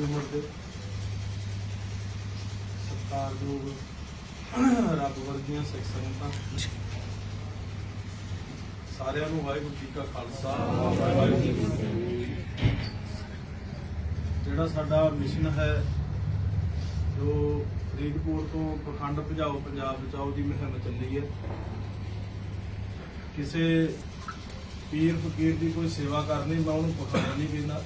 ਲੰਬੀ ਉਮਰ ਦੇ। ਸਤਿਕਾਰਯੋਗ ਰੱਬ ਵਰਗੀਆਂ ਸਿੱਖ ਸੰਗਤਾਂ, ਸਾਰਿਆਂ ਨੂੰ ਵਾਹਿਗੁਰੂ ਜੀ ਕਾ ਖਾਲਸਾ। ਵਾਹਿਗੁਰੂ ਜੀ ਕੀ ਫਤਿਹ ਜਿਹੜਾ ਸਾਡਾ ਮਿਸ਼ਨ ਹੈ, ਜੋ ਫਰੀਦਕੋਟ ਤੋਂ ਪਖੰਡ ਭਜਾਓ ਪੰਜਾਬ ਬਚਾਓ ਦੀ ਮੁਹਿੰਮ ਚੱਲੀ ਹੈ। ਕਿਸੇ ਪੀਰ ਫਕੀਰ ਦੀ ਕੋਈ ਸੇਵਾ ਕਰਨੀ, ਮੈਂ ਉਹਨੂੰ ਪਖੰਡ ਨਹੀਂ ਕਹਿੰਦਾ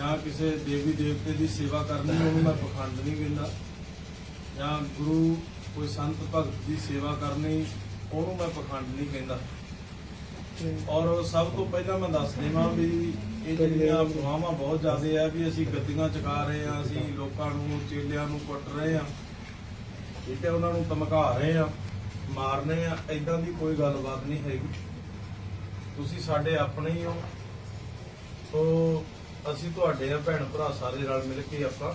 ਜਾਂ ਕਿਸੇ ਦੇਵੀ ਦੇਵਤੇ ਦੀ ਸੇਵਾ ਕਰਨੀ ਉਹਨੂੰ ਮੈਂ ਪਖੰਡ ਨਹੀਂ ਕਹਿੰਦਾ ਜਾਂ ਗੁਰੂ ਕੋਈ ਸੰਤ ਭਗਤ ਦੀ ਸੇਵਾ ਕਰਨੀ, ਉਹਨੂੰ ਮੈਂ ਪਖੰਡ ਨਹੀਂ ਕਹਿੰਦਾ। ਔਰ ਸਭ ਤੋਂ ਪਹਿਲਾਂ ਮੈਂ ਦੱਸ ਦੇਵਾਂ ਵੀ ਇਹ ਜਿਹੜੀਆਂ ਅਫਵਾਹਾਂ ਬਹੁਤ ਜ਼ਿਆਦਾ ਆ ਵੀ ਅਸੀਂ ਗੱਦੀਆਂ ਚਕਾ ਰਹੇ ਆ ਅਸੀਂ ਲੋਕਾਂ ਨੂੰ, ਚੇਲਿਆਂ ਨੂੰ ਕੁੱਟ ਰਹੇ ਆ ਠੀਕ ਹੈ, ਉਹਨਾਂ ਨੂੰ ਧਮਕਾ ਰਹੇ ਆ ਮਾਰਨੇ ਆ ਐਦਾਂ ਦੀ ਕੋਈ ਗੱਲਬਾਤ ਨਹੀਂ ਹੈਗੀ। ਤੁਸੀਂ ਸਾਡੇ ਆਪਣੇ ਹੀ ਹੋ। ਸੋ ਅਸੀਂ ਤੁਹਾਡੇ ਆ ਭੈਣ ਭਰਾ ਸਾਰੇ ਰਲ ਮਿਲ ਕੇ ਆਪਾਂ।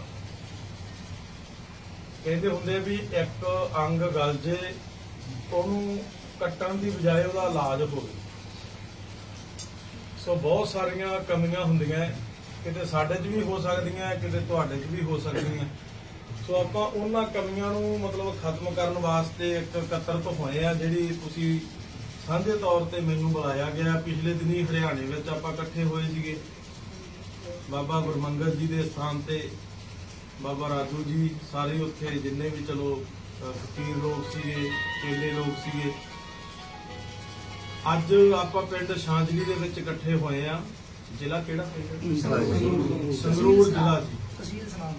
ਕਹਿੰਦੇ ਹੁੰਦੇ ਵੀ ਇੱਕ ਅੰਗ ਗਲ ਜੇ, ਉਹਨੂੰ ਕੱਟਣ ਦੀ ਬਜਾਏ ਉਹਦਾ ਇਲਾਜ ਹੋਵੇ। ਸੋ ਬਹੁਤ ਸਾਰੀਆਂ ਕਮੀਆਂ ਹੁੰਦੀਆਂ ਕਿਤੇ ਸਾਡੇ 'ਚ ਵੀ ਹੋ ਸਕਦੀਆਂ, ਕਿਤੇ ਤੁਹਾਡੇ 'ਚ ਵੀ ਹੋ ਸਕਦੀਆਂ। ਸੋ ਆਪਾਂ ਉਹਨਾਂ ਕਮੀਆਂ ਨੂੰ ਮਤਲਬ ਖਤਮ ਕਰਨ ਵਾਸਤੇ ਇੱਕ ਕਤਰਤ ਹੋਏ ਆ, ਜਿਹੜੀ ਤੁਸੀਂ ਸਾਂਝੇ ਤੌਰ ਤੇ ਮੈਨੂੰ ਬੁਲਾਇਆ ਗਿਆ। ਪਿਛਲੇ ਦਿਨੀ ਹਰਿਆਣੇ ਵਿੱਚ ਆਪਾਂ ਇਕੱਠੇ ਹੋਏ ਸੀਗੇ। ਬਾਬਾ ਗੁਰਮੰਗਲ ਜੀ ਦੇ ਸਥਾਨ ਤੇ ਬਾਬਾ ਰਾਜੂ ਜੀ ਸਾਰੇ ਉੱਥੇ ਜਿੰਨੇ ਵੀ ਚਲੋ ਫਕੀਰ ਲੋਕ ਸੀਗੇ ਚੇਲੇ ਲੋਕ ਸੀਗੇ। ਅੱਜ ਆਪਾਂ ਪਿੰਡ ਸ਼ਾਂਜਲੀ ਦੇ ਵਿੱਚ ਇਕੱਠੇ ਹੋਏ ਆ ਜ਼ਿਲ੍ਹਾ ਕਿਹੜਾ? ਪਿੰਡ ਸੰਗਰੂਰ ਜ਼ਿਲ੍ਹਾ ਜੀ। ਤਹਿਸੀਲ ਸਨਾਮ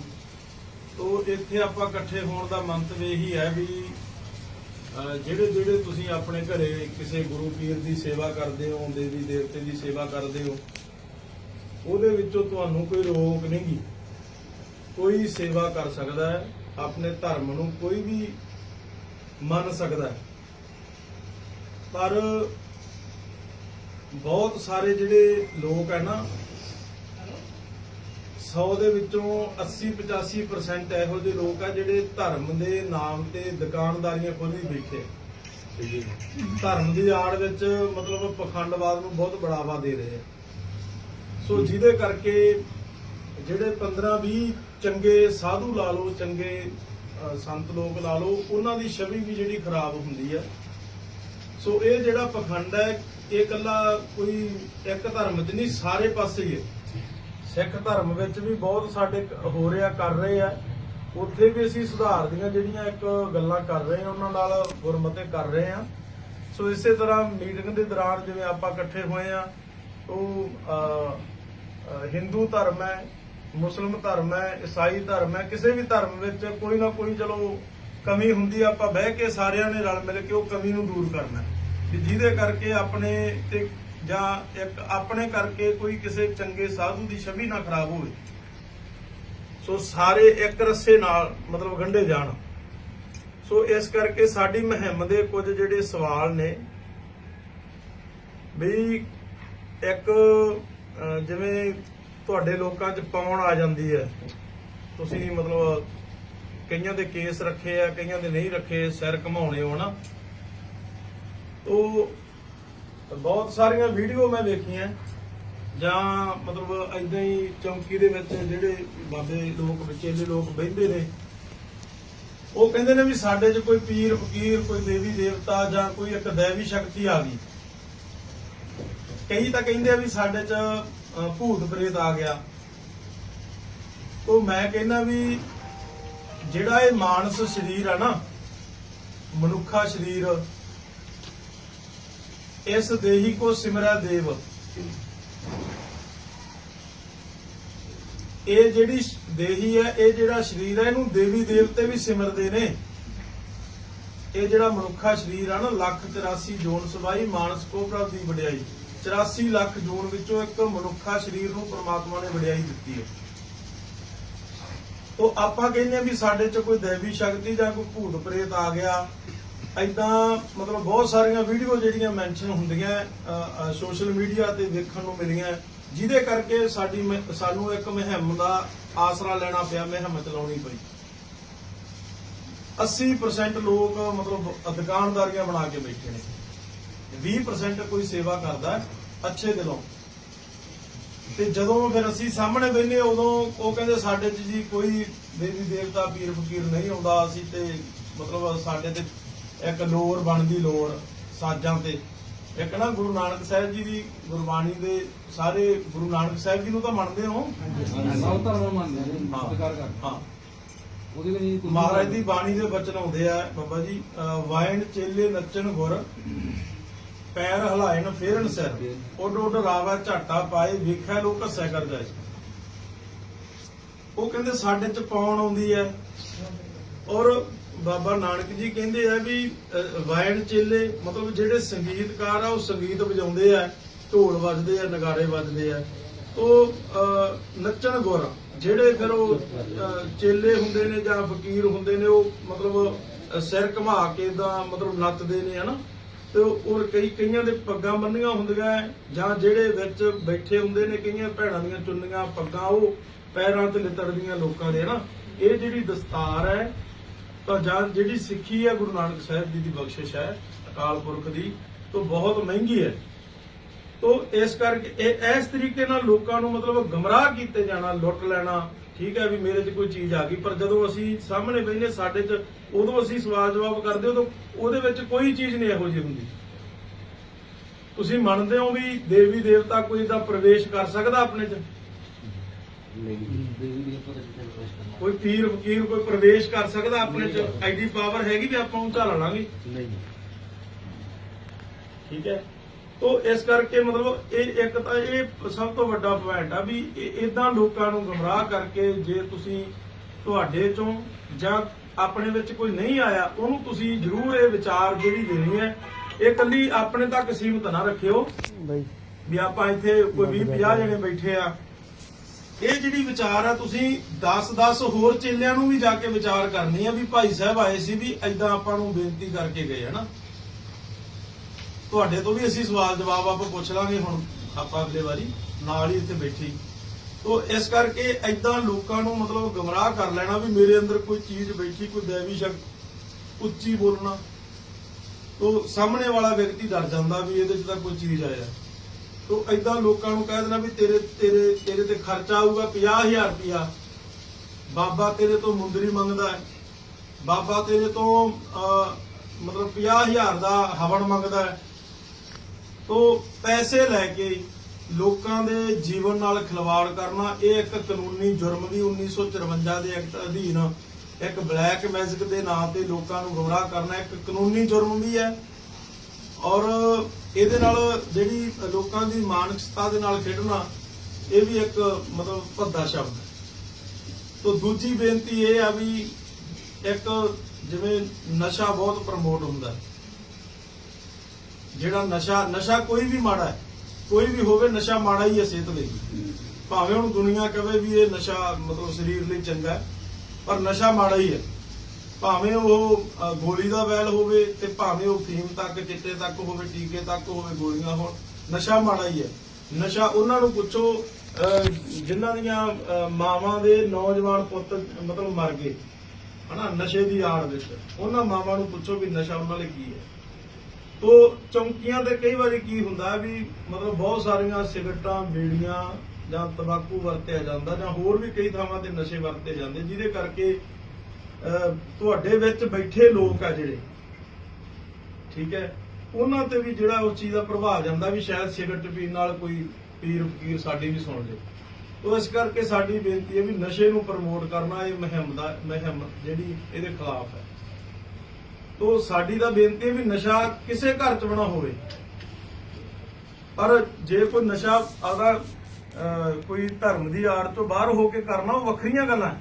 ਤੋ ਇੱਥੇ ਆਪਾਂ ਇਕੱਠੇ ਹੋਣ ਦਾ ਮੰਤਵ ਇਹੀ ਹੈ ਵੀ ਜਿਹੜੇ ਜਿਹੜੇ ਤੁਸੀਂ ਆਪਣੇ ਘਰੇ ਕਿਸੇ ਗੁਰੂ ਪੀਰ ਦੀ ਸੇਵਾ ਕਰਦੇ ਹੋ, ਦੇਵੀ ਦੇਵਤੇ ਦੀ ਸੇਵਾ ਕਰਦੇ ਹੋ ਉਹਦੇ ਵਿੱਚੋਂ ਤੁਹਾਨੂੰ ਕੋਈ ਰੋਕ ਨਹੀਂਗੀ ਕੋਈ ਸੇਵਾ ਕਰ ਸਕਦਾ ਹੈ ਆਪਣੇ ਧਰਮ ਨੂੰ ਕੋਈ ਵੀ ਮੰਨ ਸਕਦਾ ਹੈ। ਪਰ ਬਹੁਤ ਸਾਰੇ ਜਿਹੜੇ ਲੋਕ ਹੈ ਨਾ 100 ਦੇ ਵਿੱਚੋਂ 80 85% ਇਹੋ ਜਿਹੇ ਲੋਕ ਆ ਜਿਹੜੇ ਧਰਮ ਦੇ ਨਾਮ ਤੇ ਦੁਕਾਨਦਾਰੀਆਂ ਖੋਲ੍ਹੀ ਬੈਠੇ। ਧਰਮ ਦੀ ਆੜ ਵਿੱਚ ਮਤਲਬ ਪਖੰਡਵਾਦ ਨੂੰ ਬਹੁਤ ਬੜਾਵਾ ਦੇ ਰਹੇ ਆ। ਸੋ ਜਿਹਦੇ ਕਰਕੇ ਜਿਹੜੇ 15 20 ਚੰਗੇ ਸਾਧੂ ਲਾ ਲਓ ਚੰਗੇ ਸੰਤ ਲੋਕ ਲਾ ਲਓ ਉਹਨਾਂ ਦੀ ਛਵੀ ਵੀ ਜਿਹੜੀ ਖਰਾਬ ਹੁੰਦੀ ਆ। ਸੋ ਇਹ ਜਿਹੜਾ ਪਖੰਡ ਹੈ ਇਹ ਇਕੱਲਾ ਕੋਈ ਇੱਕ ਧਰਮ 'ਚ ਨਹੀਂ ਸਾਰੇ ਪਾਸੇ ਹੀ ਹੈ। ਸਿੱਖ ਧਰਮ ਵਿੱਚ ਵੀ ਬਹੁਤ ਸਾਡੇ ਹੋ ਰਿਹਾ ਕਰ ਰਹੇ ਆ। ਉੱਥੇ ਵੀ ਅਸੀਂ ਸੁਧਾਰ ਦੀਆਂ ਜਿਹੜੀਆਂ ਇੱਕ ਗੱਲਾਂ ਕਰ ਰਹੇ ਆ ਉਹਨਾਂ ਨਾਲ ਗੁਰਮਤੇ ਕਰ ਰਹੇ ਆ। ਸੋ ਇਸੇ ਤਰ੍ਹਾਂ ਮੀਟਿੰਗ ਦੇ ਦੌਰਾਨ ਜਿਵੇਂ ਆਪਾਂ ਇਕੱਠੇ ਹੋਏ ਆ ਉਹ ਹਿੰਦੂ ਧਰਮ ਹੈ, ਮੁਸਲਮ ਧਰਮ ਹੈ, ਈਸਾਈ ਧਰਮ ਹੈ, ਕਿਸੇ ਵੀ ਧਰਮ ਵਿੱਚ ਕੋਈ ਨਾ ਕੋਈ ਚਲੋ ਕਮੀ ਹੁੰਦੀ ਆਪਾਂ ਬਹਿ ਕੇ ਸਾਰਿਆਂ ਨੇ ਰਲ ਮਿਲ ਕੇ ਉਹ ਕਮੀ ਨੂੰ ਦੂਰ ਕਰਨਾ ਹੈ। ਜਿਹਦੇ ਕਰਕੇ ਆਪਣੇ ਤੇ ਜਾਂ ਇੱਕ ਆਪਣੇ ਕਰਕੇ ਕੋਈ ਕਿਸੇ ਚੰਗੇ ਸਾਧੂ ਦੀ ਛਵੀ ਨਾ ਖਰਾਬ ਹੋਵੇ ਸੋ ਸਾਰੇ ਇੱਕ ਰੱਸੇ ਨਾਲ ਮਤਲਬ ਗੰਢੇ ਜਾਣ ਸੋ ਇਸ ਕਰਕੇ ਸਾਡੀ ਮੁਹਿੰਮ ਦੇ ਕੁਝ ਜਿਹੜੇ ਸਵਾਲ ਨੇ, ਵੀ ਇੱਕ ਜਿਵੇਂ ਤੁਹਾਡੇ ਲੋਕਾਂ 'ਚ ਪਾਉਣ ਆ ਜਾਂਦੀ ਹੈ। ਤੁਸੀਂ ਮਤਲਬ ਕਈਆਂ ਦੇ ਕੇਸ ਰੱਖੇ ਆ, ਕਈਆਂ ਦੇ ਨਹੀਂ ਰੱਖੇ, ਸਿਰ ਘਮਾਉਣੇ ਹੋ ਨਾ। ਉਹ ਬਹੁਤ ਸਾਰੀਆਂ ਵੀਡੀਓ ਮੈਂ ਵੇਖੀਆਂ। ਜਾਂ ਮਤਲਬ ਐਦਾਂ ਹੀ ਚੌਂਕੀ ਦੇ ਵਿੱਚ ਜਿਹੜੇ ਬਾਬੇ ਲੋਕ, ਵਿਚੇਲੇ ਲੋਕ ਬਹਿੰਦੇ ਨੇ, ਉਹ ਕਹਿੰਦੇ ਨੇ ਵੀ ਸਾਡੇ 'ਚ ਕੋਈ ਪੀਰ, ਫਕੀਰ, ਕੋਈ ਦੇਵੀ ਦੇਵਤਾ ਜਾਂ ਕੋਈ ਇੱਕ ਦੇਵੀ ਸ਼ਕਤੀ ਆ ਗਈ। ਕਈ ਤਾਂ ਕਹਿੰਦੇ ਆ ਵੀ ਸਾਡੇ 'ਚ ਅ, ਭੂਤ ਪ੍ਰੇਤ ਆ ਗਿਆ। ਉਹ ਮੈਂ ਕਹਿੰਦਾ ਵੀ ਜਿਹੜਾ ਇਹ ਮਾਨਸ ਸਰੀਰ ਆ ਨਾ ਮਨੁੱਖਾ ਸਰੀਰ ਇਸ ਦੇਹੀ ਕੋ ਸਿਮਰੈ ਦੇਵ। ਇਹ ਜਿਹੜੀ ਦੇਹੀ ਹੈ ਇਹ ਜਿਹੜਾ ਸਰੀਰ ਹੈ ਇਹਨੂੰ ਦੇਵੀ ਦੇਵਤੇ ਵੀ ਸਿਮਰਦੇ ਨੇ। ਇਹ ਜਿਹੜਾ ਮਨੁੱਖਾ ਸਰੀਰ ਆ ਨਾ ਲੱਖ 84 ਜੋਨ ਸਵਾਈ ਮਾਨਸ ਕੋ ਪ੍ਰਭ ਦੀ ਵਡਿਆਈ। 84 ਲੱਖ ਜੂਨ ਵਿੱਚੋਂ ਇੱਕ ਮਨੁੱਖਾ ਸਰੀਰ ਨੂੰ ਪ੍ਰਮਾਤਮਾ ਨੇ ਵਡਿਆਈ ਦਿੱਤੀ ਹੈ। ਉਹ ਆਪਾਂ ਕਹਿੰਦੇ ਆ ਵੀ ਸਾਡੇ 'ਚ ਕੋਈ ਦੇਵੀ ਸ਼ਕਤੀ ਜਾਂ ਕੋਈ ਭੂਤ ਪ੍ਰੇਤ ਆ ਗਿਆ ਐਦਾਂ ਮਤਲਬ ਬਹੁਤ ਸਾਰੀਆਂ ਵੀਡੀਓ ਜਿਹੜੀਆਂ ਮੈਂਸ਼ਨ ਹੁੰਦੀਆਂ ਸੋਸ਼ਲ ਮੀਡੀਆ ਤੇ ਦੇਖਣ ਨੂੰ ਮਿਲੀਆਂ, ਜਿਹਦੇ ਕਰਕੇ ਸਾਡੀ ਸਾਨੂੰ ਇੱਕ ਮੁਹਿੰਮ ਦਾ ਆਸਰਾ ਲੈਣਾ ਪਿਆ, ਮੁਹਿੰਮ ਚਲਾਉਣੀ ਪਈ। 80% ਲੋਕ ਮਤਲਬ ਦੁਕਾਨਦਾਰੀਆਂ ਬਣਾ ਕੇ ਬੈਠੇ ਨੇ। 20% ਕੋਈ ਸੇਵਾ ਕਰਦਾ ਹੈ, ਅੱਛੇ ਦਿਲੋਂ। ਤੇ ਜਦੋਂ ਫਿਰ ਅਸੀਂ ਸਾਹਮਣੇ ਬੈਠੇ ਉਦੋਂ ਉਹ ਕਹਿੰਦੇ ਸਾਡੇ 'ਚ ਜੀ ਕੋਈ ਦੇਵੀ ਦੇਵਤਾ ਪੀਰ ਫਕੀਰ ਨਹੀਂ ਆਉਂਦਾ ਅਸੀਂ ਤੇ ਮਤਲਬ ਸਾਡੇ ਤੇ ਇੱਕ ਲੋਰ ਬਣਦੀ ਲੋਰ ਸਾਜਾਂ ਤੇ। ਇੱਕ ਨਾ ਗੁਰੂ ਨਾਨਕ ਸਾਹਿਬ ਜੀ ਦੀ ਗੁਰਬਾਣੀ ਦੇ ਸਾਰੇ ਗੁਰੂ ਨਾਨਕ ਸਾਹਿਬ ਜੀ ਨੂੰ ਤਾਂ ਮੰਨਦੇ ਹੋ? ਸਭ ਧਰਮ ਮੰਨਦੇ ਹਾਂ। ਸਤਿਕਾਰ ਕਰਦੇ ਹਾਂ। ਉਹਦੇ ਵਿੱਚ ਮਹਾਰਾਜ ਦੀ ਬਾਣੀ ਦੇ ਬਚਨ ਆਉਂਦੇ ਆ ਬਾਬਾ ਜੀ ਵਾਇਣ ਚੇਲੇ ਨੱਚਣ ਗੁਰ ਪੈਰ ਹਲਾਇਣ ਫੇਰਨ ਸਿਰ। ਉੱਡ ਉੱਡ ਰਾਵਾ ਝਾਟਾ ਪਾਏ, ਵੇਖਿਆ ਲੋਕ ਹੱਸਿਆ ਕਰ ਜਾਏ ਉਹ ਕਹਿੰਦੇ, ਸਾਡੇ ਚ ਪਾਉਣ ਆਉਂਦੀ ਹੈ ਔਰ ਬਾਬਾ ਨਾਨਕ ਜੀ ਕਹਿੰਦੇ ਆ ਵੀ ਵਾਇਣ ਚੇਲੇ, ਮਤਲਬ ਜਿਹੜੇ ਸੰਗੀਤਕਾਰ ਆ, ਉਹ ਸੰਗੀਤ ਵਜਾਉਂਦੇ ਆ, ਢੋਲ ਵੱਜਦੇ ਆ, ਨਗਾਰੇ ਵੱਜਦੇ ਆ। ਉਹ ਨੱਚਣ ਗੁਰ, ਜਿਹੜੇ ਫਿਰ ਉਹ ਚੇਲੇ ਹੁੰਦੇ ਨੇ ਜਾਂ ਫਕੀਰ ਹੁੰਦੇ ਨੇ, ਉਹ ਮਤਲਬ ਸਿਰ ਘੁਮਾ ਕੇ ਦਾ ਮਤਲਬ ਨੱਚਦੇ ਨੇ, ਹਨਾ? ਤੇ ਉਹ ਕਈ ਕਈਆਂ ਦੇ ਪੱਗਾਂ ਬੰਨੀਆਂ ਹੁੰਦੀਆਂ ਜਾਂ ਜਿਹੜੇ ਵਿੱਚ ਬੈਠੇ ਹੁੰਦੇ ਨੇ, ਕਈਆਂ ਭੈਣਾਂ ਦੀਆਂ ਚੁੰਨੀਆਂ, ਪੱਗਾਂ, ਉਹ ਪੈਰਾਂ ਤੇ ਲਿਤੜਦੀਆਂ ਲੋਕਾਂ ਦੇ ਹਨਾ ਇਹ ਜਿਹੜੀ ਦਸਤਾਰ ਹੈ ਤਾਂ ਜਾਂ ਜਿਹੜੀ ਸਿੱਖੀ ਹੈ ਗੁਰੂ ਨਾਨਕ ਸਾਹਿਬ ਜੀ ਦੀ ਬਖਸ਼ਿਸ਼ ਹੈ ਅਕਾਲ ਪੁਰਖ ਦੀ ਤੋਂ ਬਹੁਤ ਮਹਿੰਗੀ ਹੈ ਤੋਂ ਇਸ ਕਰਕੇ ਇਹ ਇਸ ਤਰੀਕੇ ਨਾਲ ਲੋਕਾਂ ਨੂੰ ਮਤਲਬ ਗਮਰਾਹ ਕੀਤੇ ਜਾਣਾ ਲੁੱਟ ਲੈਣਾ ਠੀਕ ਹੈ ਵੀ ਮੇਰੇ 'ਚ ਕੋਈ ਚੀਜ਼ ਆ ਗਈ ਪਰ ਜਦੋਂ ਅਸੀਂ ਸਾਹਮਣੇ ਬੈਠੇ ਸਾਡੇ 'ਚ ਉਦੋਂ ਅਸੀਂ ਸਵਾਲ ਜਵਾਬ ਕਰਦੇ ਉਦੋਂ ਉਹਦੇ ਵਿੱਚ ਕੋਈ ਚੀਜ਼ ਨਹੀਂ ਇਹੋ ਜਿਹੀ ਹੁੰਦੀ। ਤੁਸੀਂ ਮੰਨਦੇ ਹੋ ਵੀ ਦੇਵੀ ਦੇਵਤਾ ਕੋਈ ਦਾ ਪ੍ਰਵੇਸ਼ ਕਰ ਸਕਦਾ ਆਪਣੇ 'ਚ? ਕੋਈ ਪੀਰ ਫਕੀਰ ਕੋਈ ਪ੍ਰਵੇਸ਼ ਕਰ ਸਕਦਾ ਆਪਣੇ 'ਚ? ਐਡੀ ਪਾਵਰ ਹੈਗੀ ਵੀ ਆਪਾਂ ਉਹ ਝਾਲ ਲਾਂਗੇ? ਨਹੀਂ। ਠੀਕ ਹੈ? ਤੋ ਇਸ ਕਰਕੇ ਮਤਲਬ ਇਹ ਇੱਕ ਤਾਂ ਇਹ ਸਭ ਤੋਂ ਵੱਡਾ ਪੁਆਇੰਟ ਆ ਵੀ ਇਦਾਂ ਲੋਕਾਂ ਨੂੰ ਗਮਰਾਹ ਕਰਕੇ ਜੇ ਤੁਸੀਂ ਤੁਹਾਡੇ ਚੋਂ ਜਾਂ ਆਪਣੇ ਵਿੱਚ ਕੋਈ ਨਹੀਂ ਆਇਆ ਉਹਨੂੰ ਤੁਸੀਂ ਜ਼ਰੂਰ ਇਹ ਵਿਚਾਰ ਜਿਹੜੀ ਦੇਣੀ ਹੈ ਇਹ ਕੱਲੀ ਆਪਣੇ ਤੱਕ ਸੀਮਤ ਨਾ ਰੱਖਿਓ। ਵੀ ਆਪਾਂ ਇੱਥੇ ਕੋਈ 20 50 ਜਣੇ ਬੈਠੇ ਆ। ਇਹ ਜਿਹੜੀ ਵਿਚਾਰ ਆ ਤੁਸੀਂ 10 10 ਹੋਰ ਚੇਲਿਆਂ ਨੂੰ ਵੀ ਜਾ ਕੇ ਵਿਚਾਰ ਕਰਨੀ ਆ ਵੀ ਭਾਈ ਸਾਹਿਬ ਆਏ ਸੀ ਵੀ ਐਦਾਂ ਆਪਾਂ ਨੂੰ ਬੇਨਤੀ ਕਰਕੇ ਗਏ ਹਨਾ ਤੁਹਾਡੇ ਤੋਂ ਵੀ ਅਸੀਂ ਸਵਾਲ ਜਵਾਬ ਆਪਾਂ ਪੁੱਛ ਲਾਂਗੇ ਹੁਣ ਆਪਾਂ ਅਗਲੇ ਵਾਰੀ ਨਾਲ ਹੀ ਇੱਥੇ ਬੈਠੀ। ਤੋ ਇਸ ਕਰਕੇ ਐਦਾਂ ਲੋਕਾਂ ਨੂੰ ਮਤਲਬ ਗਮਰਾਹ ਕਰ ਲੈਣਾ ਵੀ ਮੇਰੇ ਅੰਦਰ ਕੋਈ ਚੀਜ਼ ਬੈਠੀ ਕੋਈ ਦੇਵੀ ਸ਼ਕਤੀ ਉੱਚੀ ਬੋਲਣਾ। ਤੋ ਸਾਹਮਣੇ ਵਾਲਾ ਵਿਅਕਤੀ ਡਰ ਜਾਂਦਾ ਵੀ ਇਹਦੇ 'ਚ ਤਾਂ ਕੋਈ ਚੀਜ਼ ਆਇਆ। ਤੋ ਐਦਾਂ ਲੋਕਾਂ ਨੂੰ ਕਹਿ ਦੇਣਾ ਵੀ ਤੇਰੇ ਤੇਰੇ ਤੇਰੇ ਤੇ ਖਰਚਾ ਆਊਗਾ 50000 ਰੁਪਇਆ। ਬਾਬਾ ਤੇਰੇ ਤੋਂ ਮੁੰਦਰੀ ਮੰਗਦਾ ਹੈ। ਬਾਬਾ ਤੇਰੇ ਤੋਂ ਅਹ, ਮਤਲਬ 50000 ਦਾ ਹਵਨ ਮੰਗਦਾ ਹੈ। ਤੋ ਪੈਸੇ ਲੈ ਕੇ ਲੋਕਾਂ ਦੇ ਜੀਵਨ ਨਾਲ ਖਿਲਵਾੜ ਕਰਨਾ, ਇਹ ਇੱਕ ਕਾਨੂੰਨੀ ਜੁਰਮ ਵੀ 1954 ਦੇ ਐਕਟ ਅਧੀਨ ਇੱਕ ਬਲੈਕ ਮੈਜਿਕ ਦੇ ਨਾਂ ਤੇ ਲੋਕਾਂ ਨੂੰ ਗੁੰਮਰਾਹ ਕਰਨਾ ਇੱਕ ਕਾਨੂੰਨੀ ਜੁਰਮ ਵੀ ਹੈ। ਔਰ ਇਹਦੇ ਨਾਲ ਜਿਹੜੀ ਲੋਕਾਂ ਦੀ ਮਾਨਸਿਕਤਾ ਦੇ ਨਾਲ ਖੇਡਣਾ, ਇਹ ਵੀ ਇੱਕ ਮਤਲਬ ਭੱਦਾ ਸ਼ਬਦ ਹੈ। ਤੋ ਦੂਜੀ ਬੇਨਤੀ ਇਹ ਆ ਵੀ ਇੱਕ ਜਿਵੇਂ ਨਸ਼ਾ ਬਹੁਤ ਪ੍ਰਮੋਟ ਹੁੰਦਾ ਹੈ। ਜਿਹੜਾ ਨਸ਼ਾ ਨਸ਼ਾ ਕੋਈ ਵੀ ਮਾੜਾ ਹੈ, ਕੋਈ ਵੀ ਹੋਵੇ, ਨਸ਼ਾ ਮਾੜਾ ਹੀ ਹੈ ਸਿਹਤ ਲਈ। ਭਾਵੇਂ ਹੁਣ ਦੁਨੀਆ ਕਵੇ ਵੀ ਇਹ ਨਸ਼ਾ ਮਤਲਬ ਸਰੀਰ ਲਈ ਚੰਗਾ ਹੈ, ਪਰ ਨਸ਼ਾ ਮਾੜਾ ਹੀ ਹੈ। ਭਾਵੇਂ ਉਹ ਗੋਲੀ ਦਾ ਵੈਲ ਹੋਵੇ ਤੇ ਭਾਵੇਂ ਉਹ ਫੀਮ ਤੱਕ, ਚਿੱਟੇ ਤੱਕ ਹੋਵੇ, ਟੀਕੇ ਤੱਕ ਹੋਵੇ, ਗੋਲੀਆਂ ਹੋਣ, ਨਸ਼ਾ ਮਾੜਾ ਹੀ ਹੈ। ਨਸ਼ਾ ਉਹਨਾਂ ਨੂੰ ਪੁੱਛੋ ਜਿਨ੍ਹਾਂ ਦੀਆਂ ਮਾਵਾਂ ਦੇ ਨੌਜਵਾਨ ਪੁੱਤ ਮਤਲਬ ਮਰ ਗਏ, ਹਨਾ, ਨਸ਼ੇ ਦੀ ਆੜ ਵਿੱਚ। ਉਹਨਾਂ ਮਾਵਾਂ ਨੂੰ ਪੁੱਛੋ ਵੀ ਨਸ਼ਾ ਉਹਨਾਂ ਲਈ ਕੀ ਹੈ। ਤੋ ਚੌਂਕੀਆਂ ਤੇ ਕਈ ਵਾਰੀ ਕੀ ਹੁੰਦਾ ਵੀ ਮਤਲਬ ਬਹੁਤ ਸਾਰੀਆਂ ਸਿਗਰਟਾਂ ਬੀੜੀਆਂ ਜਾਂ ਤੰਬਾਕੂ ਵਰਤਿਆ ਜਾਂਦਾ ਜਾਂ ਹੋਰ ਵੀ ਕਈ ਥਾਵਾਂ ਤੇ ਨਸ਼ੇ ਵਰਤੇ ਜਾਂਦੇ ਜਿਹਦੇ ਕਰਕੇ ਅਹ, ਤੁਹਾਡੇ ਵਿੱਚ ਬੈਠੇ ਲੋਕ ਆ ਜਿਹੜੇ ਠੀਕ ਹੈ ਉਹਨਾਂ ਤੇ ਵੀ ਜਿਹੜਾ ਉਸ ਚੀਜ਼ ਦਾ ਪ੍ਰਭਾਵ ਜਾਂਦਾ ਵੀ ਸ਼ਾਇਦ ਸਿਗਰਟ ਪੀਣ ਨਾਲ ਕੋਈ ਪੀਰ ਫਕੀਰ ਸਾਡੀ ਵੀ ਸੁਣ ਲੇ। ਤੋ ਇਸ ਕਰਕੇ ਸਾਡੀ ਬੇਨਤੀ ਹੈ ਵੀ ਨਸ਼ੇ ਨੂੰ ਪ੍ਰਮੋਟ ਕਰਨਾ ਇਹ ਮੁਹਿੰਮ ਦਾ ਮੁਹਿੰਮ ਜਿਹੜੀ ਇਹਦੇ ਖਿਲਾਫ ਹੈ। ਤੋ ਸਾਡੀ ਤਾਂ ਬੇਨਤੀ ਹੈ ਵੀ ਨਸ਼ਾ ਕਿਸੇ ਘਰ ਚ ਬਣਾ ਹੋਵੇ। ਪਰ ਜੇ ਕੋਈ ਨਸ਼ਾ ਆਦਾ ਕੋਈ ਧਰਮ ਦੀ ਆੜ ਤੋਂ ਬਾਹਰ ਹੋ ਕੇ ਕਰਨਾ, ਉਹ ਵੱਖਰੀਆਂ ਗੱਲਾਂ